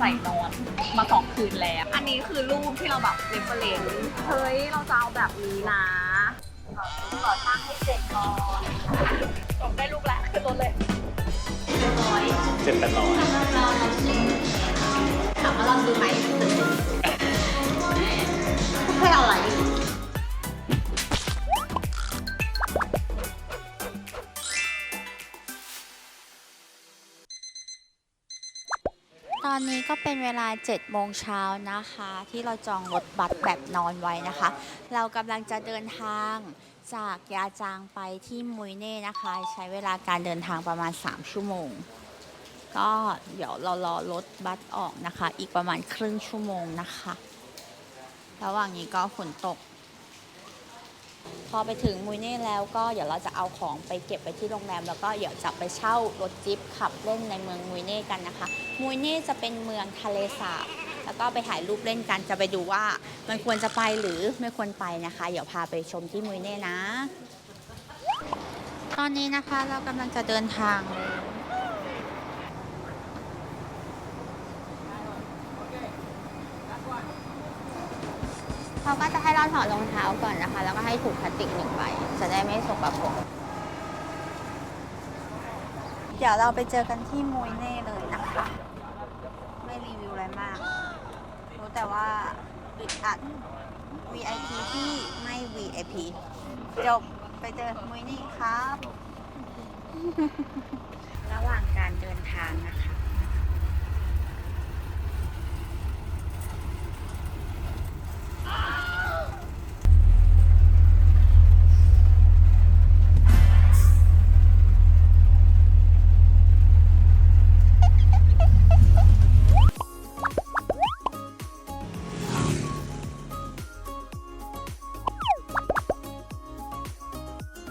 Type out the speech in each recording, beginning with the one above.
ใส่นอนมาสองคืนแล้ว อันนี้คือรูปที่เราแบบเรฟเฟรนเฮ้ย เราจะเอาแบบนี้นะขอช่างให้เสร็จก่อนจบได้รูปแล้วขึ้นรถเลยเจ็ดแปดร้อยถามว่าเราซื้อไหมซื้อให้อะไรตอนนี้ ก็เป็นเวลา7โมงเช้านะคะ ที่เราจองรถบัสแบบนอนไว้นะคะ เรากำลังจะเดินทางจากยาจางไปที่มุยเน่นะคะ ใช้เวลาการเดินทางประมาณ 3 ชั่วโมง ก็เดี๋ยวเรารอรถบัสออกนะคะ อีกประมาณครึ่งชั่วโมงนะคะ ระหว่างนี้ก็ฝนตก พอไปถึงมุยเน่แล้วก็เดี๋ยวเราจะเอาของไปเก็บไปที่โรงแรม แล้วก็เดี๋ยวจะไปเช่ารถจิ๊บขับเล่นในเมืองมุยเน่กันนะคะ มุยเน่จะเป็นเมืองทะเลสาบแล้วก็ไปถ่ายรูปเล่นกันจะไปดูว่า มันควรจะไปหรือไม่ควรไปนะคะ เดี๋ยวพาไปชมที่มุยเน่นะ ตอนนี้นะคะเรากำลังจะเดินทาง เขาก็จะให้เราถอดรองเท้าก่อนนะคะ แล้วก็ให้ถุงพลาสติกหนึ่งใบจะได้ไม่สกปรกเดี๋ยวเราไปเจอกันที่มุยเน่เลยนะคะ ไม่รีวิวอะไรมาก รู้แต่ว่าอึดอัด VIP ที่ไม่ VIP จบไปเจอมุยนี่ครับ ระหว่างการเดินทางนะคะ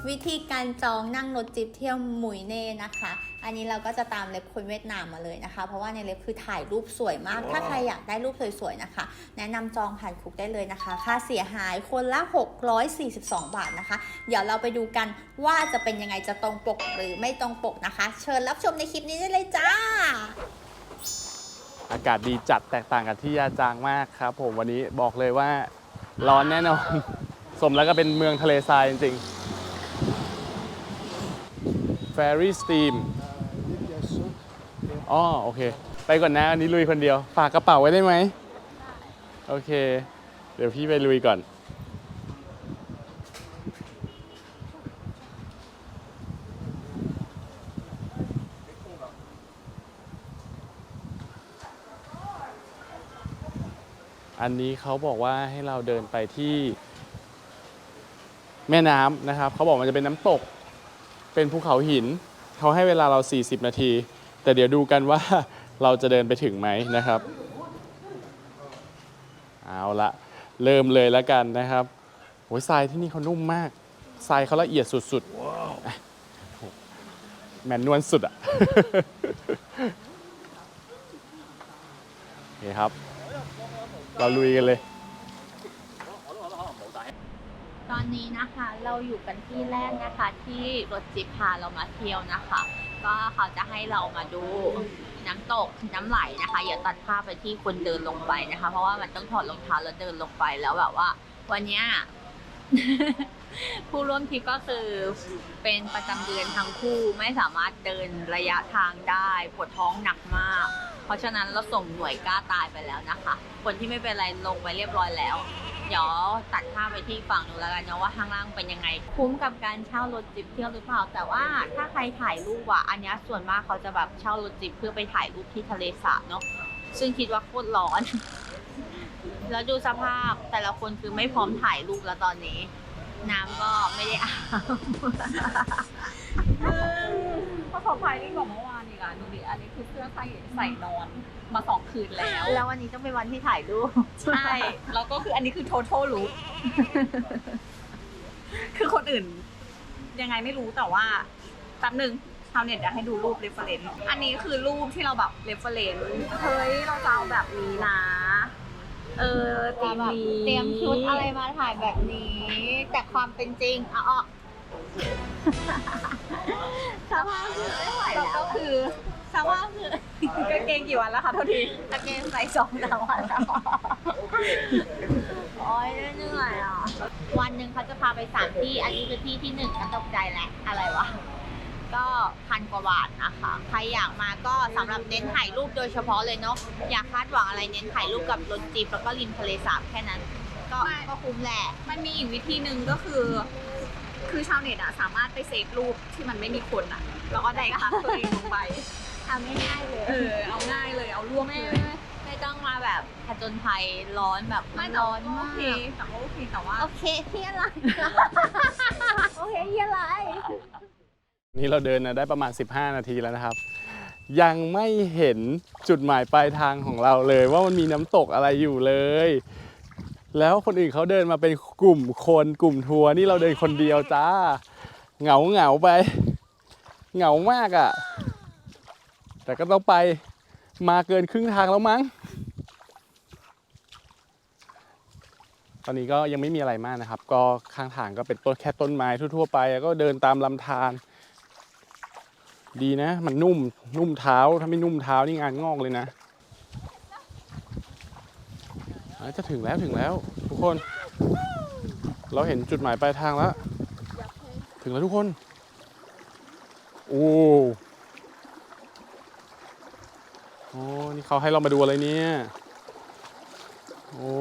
วิธีการจองนั่งรถจิ๊บเที่ยวหมุยเน่นะคะ อันนี้เราก็จะตามเล็บคนเวียดนามมาเลยนะคะ เพราะว่าในเล็บคือถ่ายรูปสวยมาก ถ้าใครอยากได้รูปสวยๆนะคะ แนะนำจองผ่านคุกได้เลยนะคะ ค่าเสียหายคนละ 642 บาทนะคะ เดี๋ยวเราไปดูกันว่าจะเป็นยังไงจะตรงปกหรือไม่ตรงปกนะคะ เชิญรับชมในคลิปนี้ได้เลยจ้าอากาศดีจัดแตกต่างกับที่ยาจางมากครับ ผมวันนี้บอกเลยว่าร้อนแน่นอน สมแล้วก็เป็นเมืองทะเลทรายจริงๆ Ferry Steam อ๋อโอเค ไปก่อนนะอันนี้ลุยคนเดียว ฝากกระเป๋าไว้ได้ไหม โอเค เดี๋ยวพี่ไปลุยก่อน อันนี้เขาบอกว่าให้เราเดินไปที่แม่น้ำนะครับ เขาบอกมันจะเป็นน้ำตก เป็นภูเขาหิน เขาให้เวลาเรา 40 นาที แต่เดี๋ยวดูกันว่าเราจะเดินไปถึงไหมนะครับ เอาละเริ่มเลยแล้วกันนะครับโอ้ยทรายที่นี่เขานุ่มมากทรายเขาละเอียดสุดๆอะแมนนวลสุดอะโอเคครับ เราลุยกันเลย ตอนนี้นะคะเราอยู่กันที่แรกนะคะที่รถจิพาเรามาเที่ยวนะคะ ก็เขาจะให้เรามาดูน้ำตกน้ำไหลนะคะอย่าตัดภาพไปที่คนเดินลงไปนะคะ เพราะว่ามันต้องถอดรองเท้าแล้วเดินลงไปแล้วแบบว่า วันเนี้ย ผู้ร่วมทริปก็คือเป็นประจำเดือนทั้งคู่ไม่สามารถเดินระยะทางได้ปวดท้องหนักมาก เพราะฉะนั้นเราส่งหน่วยกล้าตายไปแล้วนะคะ คนที่ไม่เป็นไรลงไปเรียบร้อยแล้ว เดี๋ยวตัดภาพไปที่ฝั่งนู้นแล้วกันเนาะว่าข้างล่างเป็นยังไง คุ้มกับการเช่ารถจิบเที่ยวหรือเปล่า แต่ว่าถ้าใครถ่ายรูปอะอันนี้ส่วนมากเขาจะแบบเช่ารถจิบเพื่อไปถ่ายรูปที่ทะเลสาบเนาะซึ่งคิดว่าโคตรร้อน แล้วดูสภาพแต่ละคนคือไม่พร้อมถ่ายรูปแล้วตอนนี้ น้ำก็ไม่ได้อาบก็เขาพายนี่กว่าเมื่อวานอีกอะดูดิอันนี้คือเสื้อใส่ใส่นอนมาสองคืนแล้ว แล้ววันนี้ต้องเป็นวันที่ถ่ายรูปใช่ แล้วก็คืออันนี้คือ total รู้คือคนอื่น ยังไงไม่รู้แต่ว่าแป๊บหนึ่งชาวเน็ตอยากให้ดูรูป reference อันนี้คือรูปที่เราแบบ reference เฮ้ยเราจะเอาแบบนี้นะ เออตีมนี้เตรียมชุดอะไรมาถ่ายแบบนี้ แต่ความเป็นจริงเอาออกสภาพคือไม่ไหวแล้วแล้วก็คือแซวว่าคือกางเกงกี่วันแล้วคะโทษทีกางเกงใส่สองสามวันแล้วโอ้ยเหนื่อยอะวันหนึ่งเขาจะพาไปสามที่ อันนี้คือที่ที่หนึ่งก็ตกใจแหละอะไรวะ ก็พันกว่าบาทนะคะ ใครอยากมาก็สำหรับเน้นถ่ายรูปโดยเฉพาะเลยเนาะอยากคาดหวังอะไรเน้นถ่ายรูปกับรถจีบแล้วก็ริมทะเลสาบแค่นั้น ก็ไม่ก็คุ้มแหละ มันมีอีกวิธีหนึ่งก็คือ คือชาวเน็ตอะสามารถไปเซฟรูปที่มันไม่มีคนอะแล้วก็ได้คับตัวเองลงไปทำง่ายๆเลย เออเอาง่ายเลยเอารวบไม่เลยไม่ไม่ต้องมาแบบผจญภัยร้อนแบบไม่มันแต่ร้อว่านก็โอมากเคแต่ก็โอเคแต่ว่าโอเคที่อะไรโอเคที่อะไร นี่เราเดินมาได้ประมาณ 15 นาทีแล้วนะครับ ยังไม่เห็นจุดหมายปลายทางของเราเลย ว่ามันมีน้ำตกอะไรอยู่เลย แล้วคนอื่นเขาเดินมาเป็นกลุ่มคนกลุ่มทัวร์นี่เราเดินคนเดียวจ้า เหงาเหงาไป เหงามากอะ่ะ แต่ก็ต้องไปมาเกินครึ่งทางแล้วมั้ง ตอนนี้ก็ยังไม่มีอะไรมากนะครับ ก็ข้างทางก็เป็นต้นแค่ต้นไม้ทั่วๆไป แล้วก็เดินตามลำธาร ดีนะ มันนุ่มนุ่มเท้าถ้าไม่นุ่มเท้านี่งานงอกเลยนะจะถึงแล้วถึงแล้ว ทุกคน เราเห็นจุดหมายปลายทางแล้ว ถึงแล้วทุกคน โอ้โอ้นี่เขาให้เรามาดูอะไรเนี่ย โอ้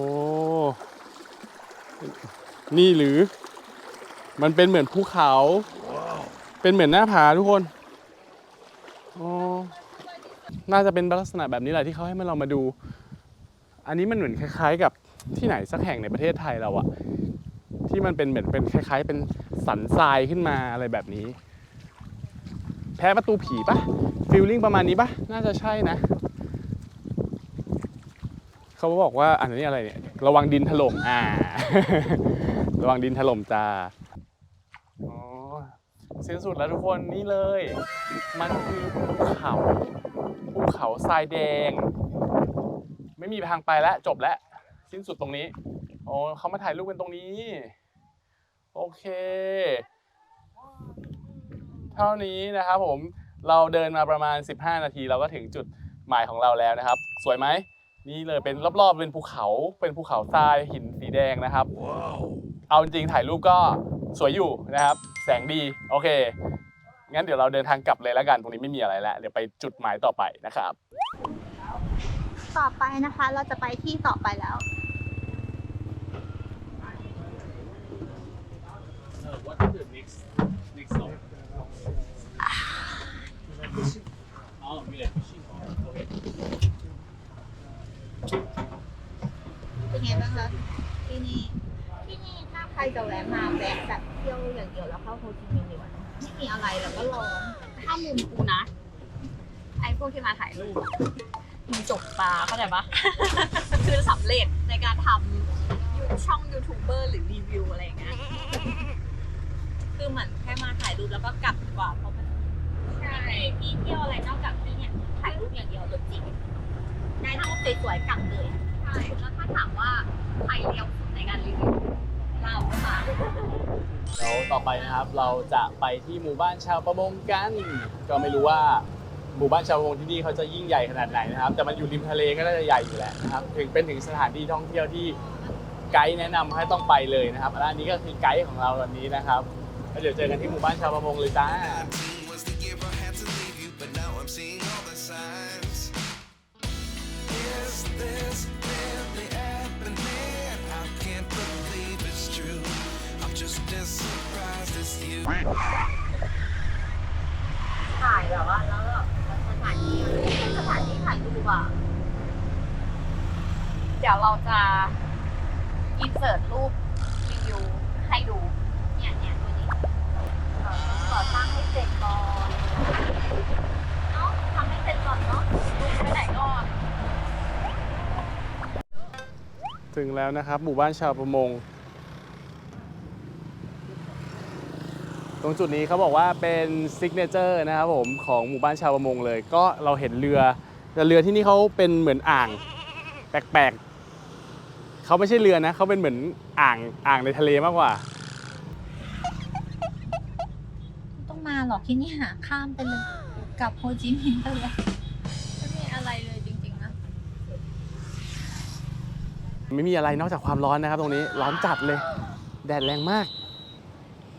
นี่หรือ มันเป็นเหมือนภูเขา เป็นเหมือนหน้าผาทุกคน น่าจะเป็นลักษณะแบบนี้แหละที่เขาให้มาเรามาดู อันนี้มันเหมือนคล้าย ๆ กับที่ไหนสักแห่งในประเทศไทยเราอะที่มันเป็นเหมือนเป็นคล้าย ๆ เป็นสันทรายขึ้นมาอะไรแบบนี้ แพ้ประตูผีปะฟิลลิ่งประมาณนี้ปะน่าจะใช่นะ เขาบอกว่าอันนี้อะไรเนี่ย ระวังดินถล่มอ่า ระวังดินถล่มจ้า สิ้นสุดแล้วทุกคนนี่เลย มันคือภูเขาภูเขาทรายแดง ไม่มีทางไปแล้วจบแล้วสิ้นสุดตรงนี้โอ้เขามาถ่ายรูปกันตรงนี้ โอเค เท่านี้นะครับผมเราเดินมาประมาณ 15 นาที เราก็ถึงจุดหมายของเราแล้วนะครับ สวยไหมนี่เลยเป็นรอบๆเป็นภูเขา เป็นภูเขาทรายหินสีแดงนะครับเอาจริงๆถ่ายรูปก็ สวยอยู่นะครับ แสงดีโอเค งั้นเดี๋ยวเราเดินทางกลับเลยแล้วกันตรงนี้ไม่มีอะไรแล้ว เดี๋ยวไปจุดหมายต่อไปนะครับ ต่อไปนะคะเราจะไปที่ต่อไปแล้ว What is the next next stop? Oh, we are fishing. Okay. เป็นไงบ้างคะที่นี่ที่นี่ถ้าใครจะแวะมาแวะแบบเที่ยวอย่างเดียวแล้วเข้าโฮจิมินห์ดีกว่าไม่มีอะไรแล้วก็ร้อนถ้ามุมกูนะ ไอ้พวกที่มาถ่ายรูปอะมีจกตาเข้าใจปะ คือสำเร็จในการทำยูช่องยูทูบเบอร์หรือรีวิวอะไรอย่างเงี้ยคือเหมือนแค่มาถ่ายรูปแล้วก็กลับดีกว่าเพราะมันไม่มีที่เที่ยวอะไรนอกจากที่เนี่ยถ่ายรูปอย่างเดียวรถจริงได้รูปสวยๆกลับเลย ใช่ แล้วถ้าถามว่าใครเร็วสุดในการรีวิว เราค่ะแล้วต่อไปนะครับเราจะไปที่หมู่บ้านชาวประมงกัน ก็ไม่รู้ว่าหมู่บ้านชาวประมงที่นี่เขาจะยิ่งใหญ่ขนาดไหนนะครับ แต่มันอยู่ริมทะเลก็น่าจะใหญ่อยู่แหละนะครับ ถึงเป็นถึงสถานที่ท่องเที่ยวที่ไกด์แนะนำให้ต้องไปเลยนะครับและอันนี้ก็คือไกด์ของเราวันนี้นะครับแล้วเดี๋ยวเจอกันที่หมู่บ้านชาวประมงเลยจ้า ถ่ายแบบว่าแล้วแบบสถานที่เป็นสถานที่ถ่ายรูปอะ เดี๋ยวเราจะอินเสิร์ตรูปรีวิวให้ดู เนี่ยเนี่ยดูดิเออก่อสร้างให้เสร็จก่อนเนาะทำให้เสร็จก่อนเนาะไปไหนก่อน ถึงแล้วนะครับ หมู่บ้านชาวประมง ตรงจุดนี้เขาบอกว่าเป็นซิกเนเจอร์นะครับผมของหมู่บ้านชาวประมงเลย ก็เราเห็นเรือแต่เรือที่นี่เขาเป็นเหมือนอ่างแปลกๆเขาไม่ใช่เรือนะเขาเป็นเหมือนอ่างอ่างในทะเลมากกว่าไม่ต้องมาหรอกที่นี่หาข้ามไปเลยกลับโฮจิมินห์กันเลยไม่มีอะไรเลยจริงๆนะไม่มีอะไรนอกจากความร้อนนะครับ ตรงนี้ร้อนจัดเลย แดดแรงมาก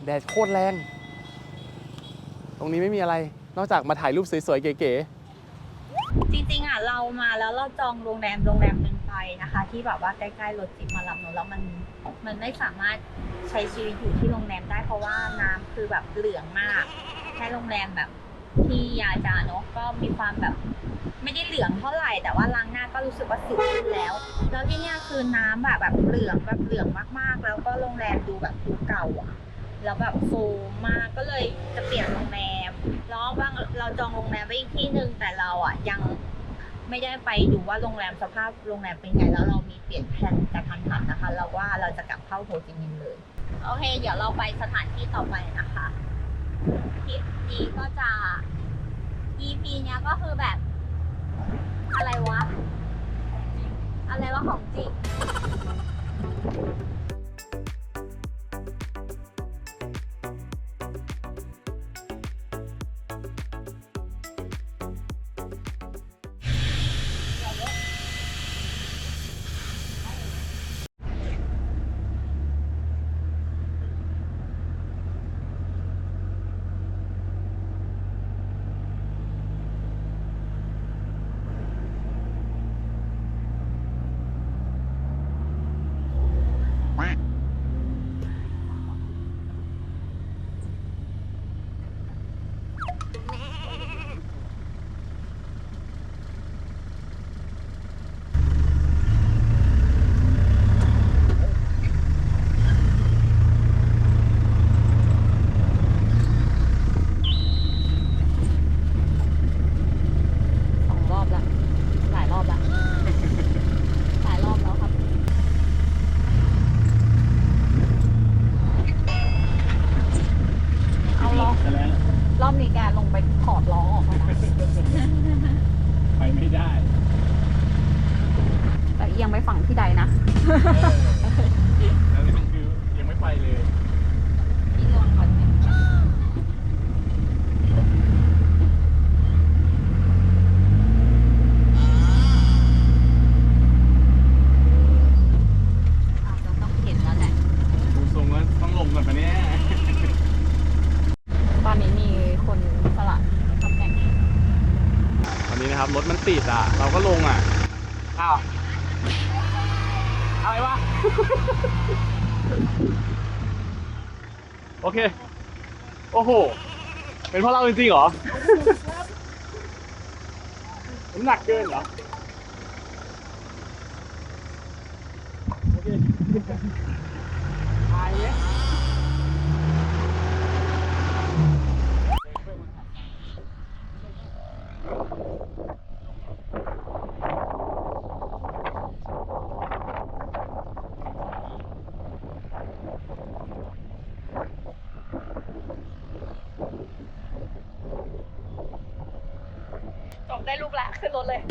แดดโคตรแรง ตรงนี้ไม่มีอะไร นอกจากมาถ่ายรูปสวยๆ เก๋จริงๆอะเรามาแล้วเราจองโรงแรมโรงแรมหนึ่งไปนะคะ ที่แบบว่าใกล้ๆรถจิบมารับหนูแล้วมันมันไม่สามารถใช้ชีวิตอยู่ที่โรงแรมได้เพราะว่าน้ำคือแบบเหลืองมากแค่โรงแรมแบบที่ยาจาเนอะก็มีความแบบ ไม่ได้เหลืองเท่าไหร่แต่ว่าล้างหน้าก็รู้สึกว่าสิวขึ้นแล้ว แล้วที่เนี่ยคือน้ำแบบแบบเหลืองแบบเหลืองมากๆ แล้วก็โรงแรมดูแบบดูเก่าอะ แล้วแบบโฟมมากก็เลยจะเปลี่ยนโรงแรมแล้วบางเราจองโรงแรมไว้อีกที่หนึ่งแต่เราอะยังไม่ได้ไปดูว่าโรงแรมสภาพโรงแรมเป็นไงแล้วเรามีเปลี่ยนแผนกระทันหันนะคะ เราว่าเราจะกลับเข้าโฮจิมินห์เลยโอเค เดี๋ยวเราไปสถานที่ต่อไปนะคะทริปนี้ก็จะ EP เนี้ยก็คือแบบ อะไรวะ อะไรวะของจริง ครับ รถมันติดอะ เราก็ลงอะ อ้าว อะไรวะ โอเค โอ้โห เป็นเพราะเราจริงๆเหรอน้ำหนักเกินเหรอ โอเคตายเลย จบ ได้ลูกแล้วขึ้นรถเลย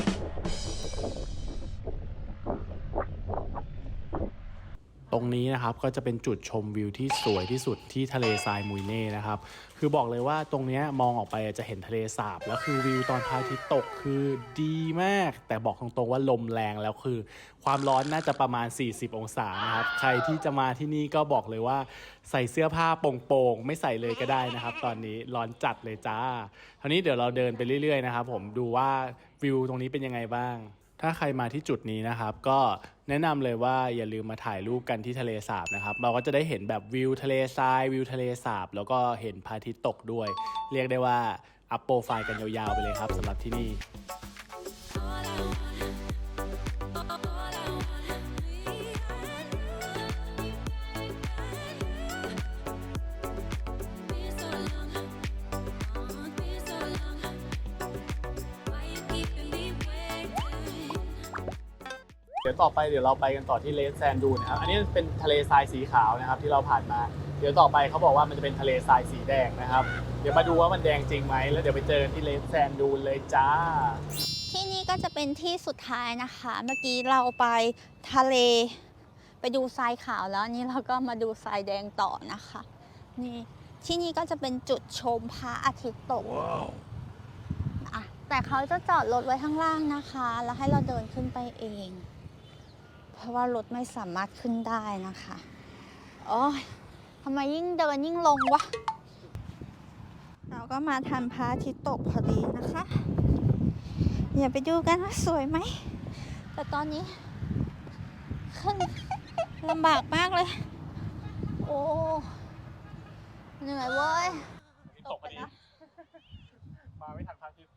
รงนี้นะครับก็จะเป็นจุดชมวิวที่สวยที่สุดที่ทะเลทรายมุยเน่นะครับคือบอกเลยว่าตรงนี้มองออกไปจะเห็นทะเลสาบแล้วคือวิวตอนพระอาทิตย์ตกคือดีมาก แต่บอกตรงๆว่าลมแรงแล้วคือ ความร้อนน่าจะประมาณ 40 องศานะครับใครที่จะมาที่นี่ก็บอกเลยว่าใส่เสื้อผ้าโป่งๆไม่ใส่เลยก็ได้นะครับ ตอนนี้ร้อนจัดเลยจ้าคราวนี้เดี๋ยวเราเดินไปเรื่อยๆนะครับผมดูว่าวิวตรงนี้เป็นยังไงบ้าง ถ้าใครมาที่จุดนี้นะครับ ก็แนะนำเลยว่าอย่าลืมมาถ่ายรูปกันที่ทะเลสาบนะครับ เราก็จะได้เห็นแบบวิวทะเลทรายวิวทะเลสาบ แล้วก็เห็นพระอาทิตย์ตกด้วย เรียกได้ว่าอัพโปรไฟล์กันยาวๆไปเลยครับสำหรับที่นี่ ต่อไปเดี๋ยวเราไปกันต่อที่เลสแซนดูนะครับ อันนี้เป็นทะเลทรายสีขาวนะครับที่เราผ่านมา เดี๋ยวต่อไปเขาบอกว่ามันจะเป็นทะเลทรายสีแดงนะครับ เดี๋ยวมาดูว่ามันแดงจริงไหมแล้วเดี๋ยวไปเจอกันที่เลสแซนดูเลยจ้า ที่นี่ก็จะเป็นที่สุดท้ายนะคะ เมื่อกี้เราไปทะเล ไปดูทรายขาวแล้วอันนี้เราก็มาดูทรายแดงต่อนะคะ นี่ที่นี่ก็จะเป็นจุดชมพระอาทิตย์ตกแต่เขาจะจอดรถไว้ข้างล่างนะคะ แล้วให้เราเดินขึ้นไปเอง เพราะว่ารถไม่สามารถขึ้นได้นะคะโอ้ยทำไมยิ่งเดินยิ่งลงวะ เราก็มาทันพระอาทิตย์ตกพอดีนะคะอย่าไปดูกันว่าสวยไหม แต่ตอนนี้ ขึ้นลำบากมากเลย โอ้เหนื่อยเว้ยตกพอดี มาไม่ทันพระอาทิตย์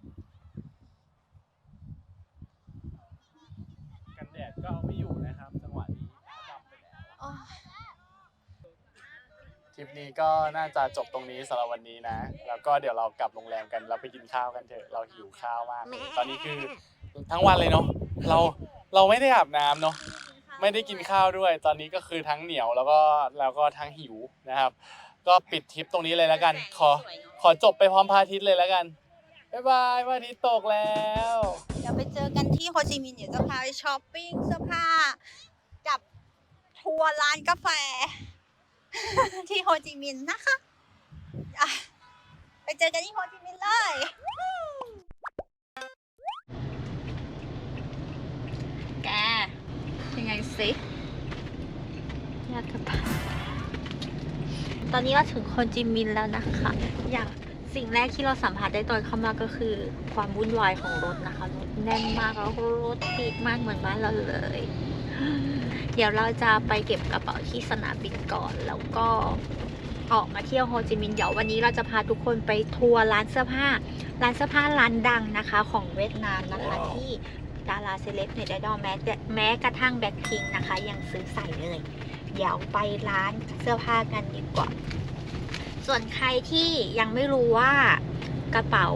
กันแดดก็เอาไม่อยู่นะครับ จังหวะนี้ดำไปแล้ว โอ้ย ค ลิปนี้ก็น่าจะจบตรงนี้สำหรับวันนี้นะ แล้วก็เดี๋ยวเรากลับโรงแรมกันเราไปกินข้าวกันเถอะเราหิวข้าวมากเลยตอนนี้คือทั้งวันเลยเนาะเราเราไม่ได้อาบน้ำเนาะไม่ได้กินข้าวด้วย ตอนนี้ก็คือทั้งเหนียวแล้วก็แล้วก็ทั้งหิวนะครับ ก็ปิดทริปตรงนี้เลยแล้วกัน ขอขอจบไปพร้อมพระอาทิตย์เลยแล้วกันบ๊ายบายพระอาทิตย์ตกแล้วเดี๋ยวไปเจอกันที่โฮจิมินห์เดี๋ยวจะพาไปช้อปปิ้งเสื้อผ้ากับทัวร์ร้านกาแฟ ที่โฮจิมินห์นะคะอะไปเจอกันที่โฮจิมินห์เลย แก ยังไงสิอยากกลับบ้านตอนนี้เราถึงโฮจิมินห์แล้วนะคะ อย่างสิ่งแรกที่เราสัมผัสได้ตอนเข้ามาก็คือความวุ่นวายของรถนะคะ รถแน่นมากแล้วก็รถติดมากเหมือนบ้านเราเลย ดี๋ยวเราจะไปเก็บกระเป๋าที่สนามบินก่อน แล้วก็ออกมาเที่ยวโฮจิมินห์เดี๋ยววันนี้เราจะพาทุกคนไปทัวร์ร้านเสื้อผ้า ร้านเสื้อผ้าร้านดังนะคะ ของเวียดนามนะคะที่ดาราเซเลบเน็ตไอดอลแม้แต่แม้กระทั่งแบ็คพิงนะคะ ยังซื้อใส่เลยเดี๋ยวไปร้านเสื้อผ้ากันดีกว่า ส่วนใครที่ยังไม่รู้ว่ากระเป๋า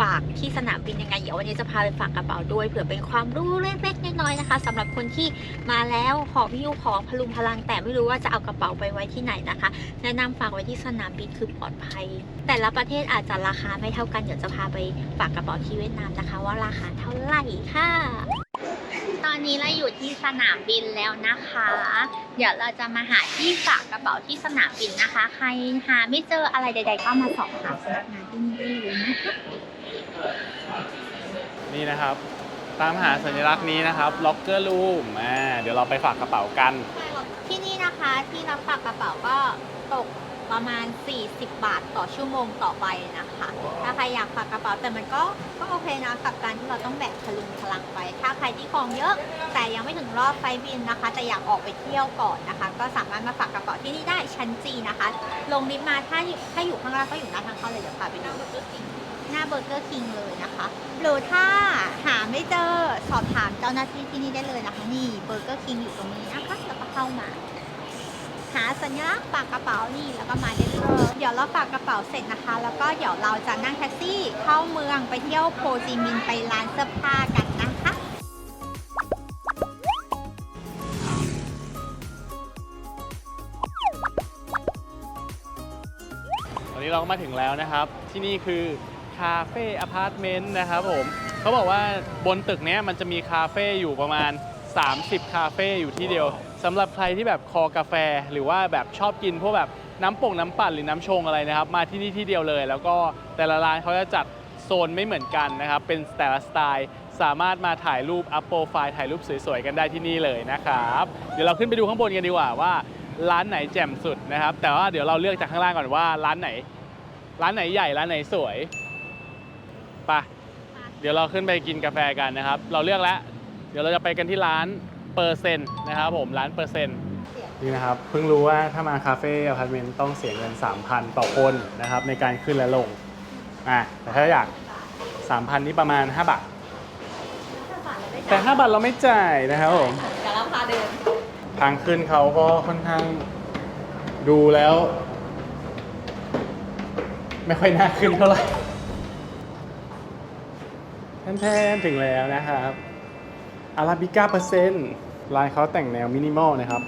ฝากที่สนามบินยังไงเดี๋ยววันนี้จะพาไปฝากกระเป๋าด้วยเผื่อเป็นความรู้เล็กๆน้อยๆนะคะสำหรับคนที่มาแล้วขอพิ้วของพลุงพลังแต่ไม่รู้ว่าจะเอากระเป๋าไปไว้ที่ไหนนะคะ แนะนำฝากไว้ที่สนามบินคือปลอดภัย แต่ละประเทศอาจจะราคาไม่เท่ากันเดี๋ยวจะพาไปฝากกระเป๋าที่เวียดนามนะคะ ว่าราคาเท่าไหร่ค่ะตอนนี้เราอยู่ที่สนามบินแล้วนะคะ เดี๋ยวเราจะมาหาที่ฝากกระเป๋าที่สนามบินนะคะ ใครหาไม่เจออะไรใด ๆ ก็มาสอบถามพนักงานที่นี่ได้เลยนะคะ นี่นะครับ ตามหาสัญลักษณ์นี้นะครับ locker room อ่าเดี๋ยวเราไปฝากกระเป๋ากัน ที่นี่นะคะที่รับฝากกระเป๋าก็ตกประมาณ 40 บาทต่อชั่วโมงต่อไปนะคะ ถ้าใครอยากฝากกระเป๋าแต่มันก็ก็โอเคนะกับการที่เราต้องแบกพลุงพลังไป ถ้าใครที่ของเยอะ แต่ยังไม่ถึงรอบไฟบินนะคะ แต่อยากออกไปเที่ยวก่อนนะคะ ก็สามารถมาฝากกระเป๋าที่นี่ได้ชั้นจีนะคะ ลงลิฟต์มาถ้าถ้าอยู่ข้างล่างก็อยู่หน้าทางเข้าเลยเดี๋ยวพาไปดู หน้าเบอร์เกอร์คิงเลยนะคะ หรือถ้าหาไม่เจอสอบถามเจ้าหน้าที่ที่นี่ได้เลยนะคะ นี่เบอร์เกอร์คิงอยู่ตรงนี้นะคะแล้วก็เข้ามา หาสัญลักษณ์ฝากกระเป๋านี่แล้วก็มาได้เลยเดี๋ยวเราฝากกระเป๋าเสร็จนะคะ แล้วก็เดี๋ยวเราจะนั่งแท็กซี่เข้าเมืองไปเที่ยวโฮจิมินห์ไปร้านเสื้อผ้ากันนะคะวันนี้เราก็มาถึงแล้วนะครับ ที่นี่คือาเฟ่อพาร์ตเมนต์นะครับผมเขาบอกว่าบนตึกเนี้ยมันจะมีคาเฟ่อยู่ประมาณ 30 คาเฟ่อยู่ที่เดียวสำหรับใครที่แบบคอกาแฟ หรือว่าแบบชอบกินพวกแบบน้ำป่งน้ำปั่นหรือน้ำชงอะไรนะครับ มาที่นี่ที่เดียวเลย แล้วก็แต่ละร้านเขาจะจัดโซนไม่เหมือนกันนะครับ เป็นแต่ละสไตล์ สามารถมาถ่ายรูปอัพโปรไฟล์ถ่ายรูปสวยๆกันได้ที่นี่เลยนะครับ เดี๋ยวเราขึ้นไปดูข้างบนกันดีกว่าว่าร้านไหนแจ่มสุดนะครับ แต่ว่าเดี๋ยวเราเลือกจากข้างล่างก่อนว่าร้านไหน ร้านไหนใหญ่ร้านไหนสวย ปะเดี๋ยวเราขึ้นไปกินกาแฟกันนะครับ เราเลือกแล้ว เดี๋ยวเราจะไปกันที่ร้านเปอร์เซ็นต์นะครับผมร้านเปอร์เซ็นต์นี่นะครับ เพิ่งรู้ว่าถ้ามาคาเฟ่อพาร์ตเมนต์ต้องเสียเงิน 3,000 ต่อคนนะครับในการขึ้นและลงอะแต่ถ้าอยาก 3,000 นี่ประมาณ 5 บาท แต่ 5 บาทเราไม่จ่ายนะครับผมเดี๋ยวเราพาเดิน ทางขึ้นเขาก็ค่อนข้างดูแล้ว ไม่ค่อยน่าขึ้นเท่าไหร่ แทนๆถึงแล้วนะครับอาราบิก้าเปอร์เซนต์ลายเขาแต่งแนวมินิมอลนะครับ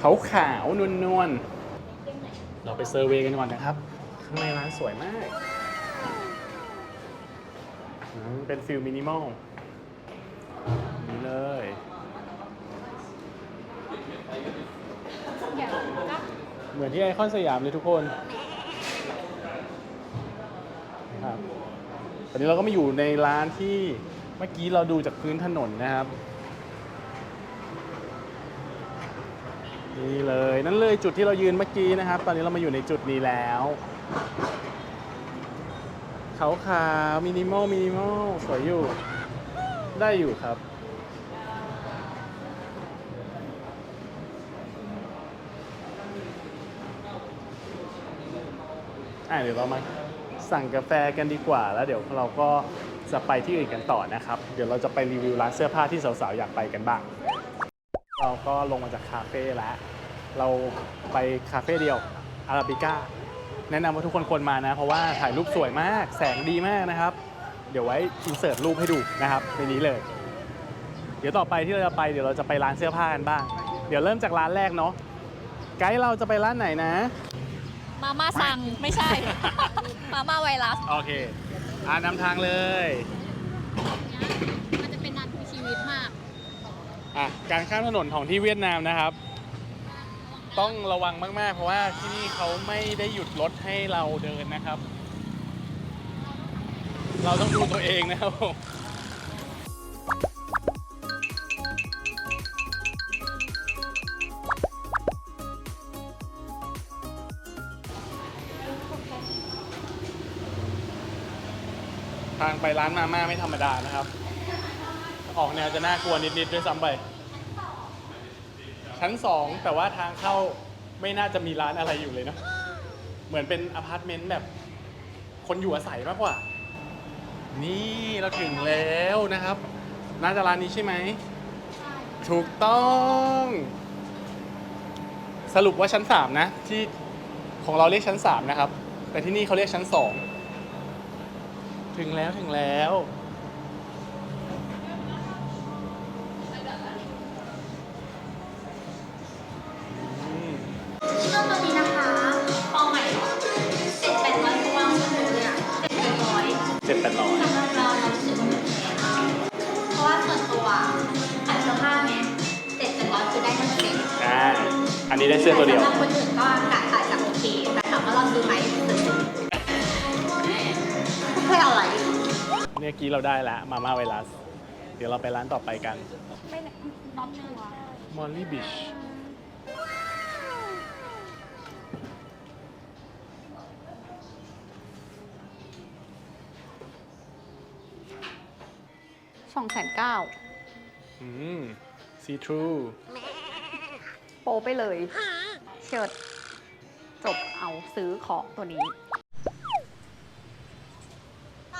ขาวขาวนวลนวลๆ เราไปเซอร์เวย์กันก่อนนะครับ ข้างในร้านสวยมากอืมเป็นฟิลมินิมอลนี่เลย เหมือนที่ไอคอนสยามเลยทุกคนนไป อนนี้เราก็มาอยู่ในร้านที่เมื่อกี้เราดูจากพื้นถนนนะครับนี่เลยนั่นเลยจุดที่เรายืนเมื่อกี้นะครับ ตอนนี้เรามาอยู่ในจุดนี้แล้วขาวขาวมินิมอลมินิมอลสวยอยู่ ได้อยู่ครับ อะเดี๋ยวเรามา สั่งกาแฟกันดีกว่า แล้วเดี๋ยวเราก็จะไปที่อื่นกันต่อนะครับ เดี๋ยวเราจะไปรีวิวร้านเสื้อผ้าที่สาวๆอยากไปกันบ้าง เราก็ลงมาจากคาเฟ่แล้ว เราไปคาเฟ่เดียวอาราบิก้าแนะนำว่าทุกคนควรมานะ เพราะว่าถ่ายรูปสวยมาก แสงดีมากนะครับ เดี๋ยวไว้อินเสิร์ตรูปให้ดูนะครับในนี้เลย เดี๋ยวต่อไปที่เราจะไปเดี๋ยวเราจะไปร้านเสื้อผ้ากันบ้าง เดี๋ยวเริ่มจากร้านแรกเนาะ ไกด์เราจะไปร้านไหนนะ มาม่าสั่งไม่ใช่ มาม่าไวรัสโอเค อ่านำทางเลย มันจะเป็นนาทีชีวิตมาก อะ การข้ามถนนของที่เวียดนามนะครับ ต้องระวังมาก ๆ เพราะว่าที่นี่เขาไม่ได้หยุดรถให้เราเดินนะครับ เราต้องดูตัวเองนะครับผม ไปร้านมาม่าไม่ธรรมดานะครับ ออกแนวจะน่ากลัวนิดๆด้วยซ้ำไปชั้นสองแต่ว่าทางเข้าไม่น่าจะมีร้านอะไรอยู่เลยนะเหมือนเป็นอพาร์ตเมนต์แบบ คนอยู่อาศัยมากกว่า นี่เราถึงแล้วนะครับ น่าจะร้านนี้ใช่ไหม ถูกต้อง สรุปว่าชั้นสามนะ ที่ของเราเรียกชั้นสามนะครับ แต่ที่นี่เขาเรียกชั้นสอง ถึงแล้วถึงแล้วอืมที่ต้นตัวนี้นะคะฟองใหม่เจ็ดแปดร้อยเพราะว่ามันถูกเลยอะเจ็ดแปดร้อยเจ็ดแปดร้อยสำหรับเราเรารู้สึกว่ามันแพงมากเพราะว่าส่วนตัวขายเสื้อผ้าเนี่ยเจ็ดแปดร้อยคือได้ทั้งเซ็ตอ่าอันนี้ได้เสื้อตัวเดียวสำหรับคนอื่นก็กะอาจจะโอเคแต่ถามว่าเราซื้อไหมซื้อ เพื่ออะไรเนี่ยกี้เราได้แล้วมาม่าไวรัส เดี๋ยวเราไปร้านต่อไปกันไม่น็อตชัวร์มอลลี่บิชสองแสนเก้าอืมซีทรูโปไปเลย เชิดจบเอาซื้อของตัวนี้ต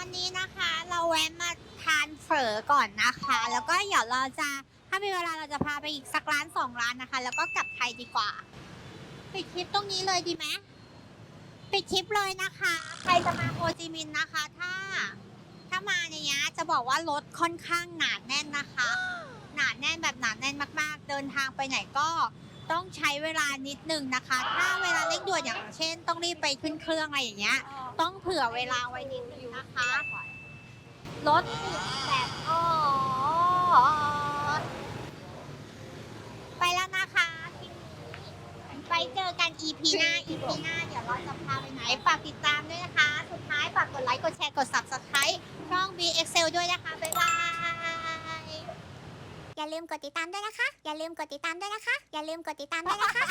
อนนี้นะคะ เราแวะมาทานเฝอก่อนนะคะ แล้วก็เดี๋ยวเราจะถ้ามีเวลาเราจะพาไปอีกสักร้านสองร้านนะคะ แล้วก็กลับไทยดีกว่าปิดคลิปตรงนี้เลยดีไหมปิดคลิปเลยนะคะ ใครจะมาโฮจิมินห์นะคะ ถ้า ถ้ามาในเนี้ยจะบอกว่ารถค่อนข้างหนาแน่นนะคะ หนาแน่นแบบหนาแน่นมาก ๆ เดินทางไปไหนก็ ต้องใช้เวลานิดนึงนะคะ ถ้าเวลาเร่งด่วนอย่างเช่น ต้องรีบไปขึ้นเครื่องอะไรอย่างเงี้ย ต้องเผื่อเวลาไว้นิดนึงนะคะรถติดแบบอ๋อไปแล้วนะคะคลิปนี้ไปเจอกัน EP หน้า EP หน้า เดี๋ยวเราจะพาไปไหนฝากติดตามด้วยนะคะ สุดท้ายฝากกดไลค์ กดแชร์ กด Subscribe ช่อง B Excel ด้วยนะคะ บ๊ายบาย อย่าลืมกดติดตามด้วยนะคะ อย่าลืมกดติดตามด้วยนะคะ อย่าลืมกดติดตามด้วยนะคะ